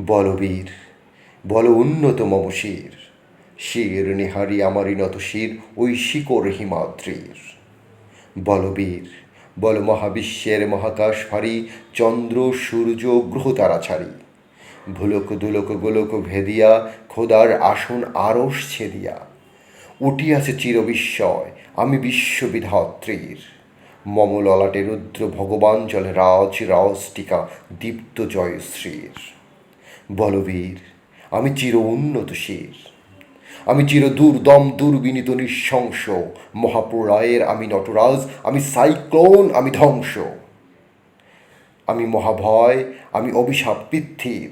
বলবীর, বল উন্নত মম শির শির নিহারি আমারই নত শির, ওই শিকড় হিমাদ্রির। বলবীর, বল মহাবিশ্বের মহাকাশ ভারী চন্দ্র, সূর্য, গ্রহ তারা ছাড়ি। ভুলক দুলক গোলক ভেদিয়া, খোদার আসন আরস ছেদিয়া। উঠিয়াছে চিরবিস্ময়, আমি বিশ্ববিধাত্রীর। মম ললাটে রুদ্র ভগবান জলে রাজ রাজটিকা দীপ্ত জয়শ্রীর। বলবীর, আমি চির উন্নত শির আমি চির দুর্দম, দুর্বিনীত, নৃশংস। মহাপ্রলয়ের আমি নটরাজ, আমি সাইক্লোন, আমি ধ্বংস। আমি মহাভয়, আমি অভিশাপ পৃথির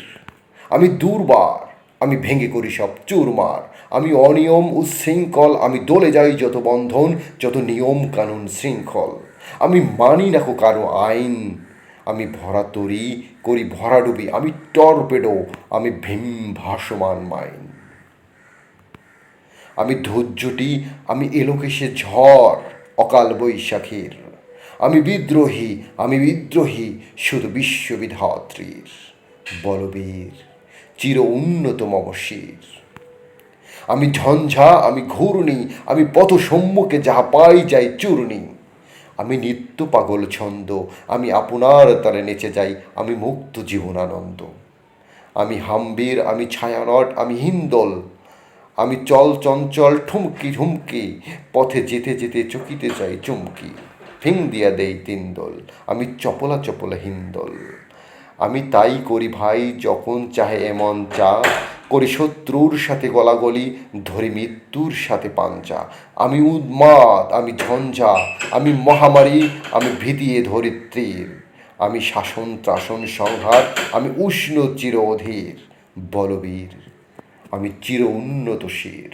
আমি দুর্বার, আমি ভেঙে করি সব চুরমার। আমি অনিয়ম, উচ্ছৃঙ্খল, আমি দলে যাই যত বন্ধন, যত নিয়ম কানুন শৃঙ্খল। আমি মানি না কারও আইন আমি ভরা তরি করি ভরাডুবি আমি টর্পেডো আমি ভীম ভাসমান মাইন। আমি ধৈর্যটি, আমি এলোকেশে ঝড়, অকাল বৈশাখীর। আমি বিদ্রোহী আমি বিদ্রোহী, শুধু বিশ্ববিধাত্রীর। বলবীর, চির উন্নত মম শির আমি ঝঞ্ঝা, আমি ঘূর্ণি, আমি পথ সম্মুখে যাহা পাই যাই চূর্ণি। আমি নিত্য পাগল ছন্দ, আমি আপনার তালে নেচে যাই, আমি মুক্ত জীবনানন্দ। আমি হাম্বির, আমি ছায়ানট, আমি হিন্দল, আমি চল চঞ্চল, ঠুমকি ঝুমকি পথে যেতে যেতে চকিতে যাই চুমকি, ফিং দিয়া দেই তিনদল আমি চপলা চপলা হিন্দল। আমি তাই করি ভাই যখন চাহে এমন চা করি শত্রুর সাথে গলাগলি, ধরে মৃত্যুর সাথে পাঞ্জা। আমি উন্মাদ, আমি ঝঞ্ঝা, আমি মহামারী, আমি ভিতিয়ে ধরিত্রীর আমি শাসন ত্রাসন সংহার, আমি উষ্ণ চির অধীর। বলবীর, আমি চির উন্নত শির।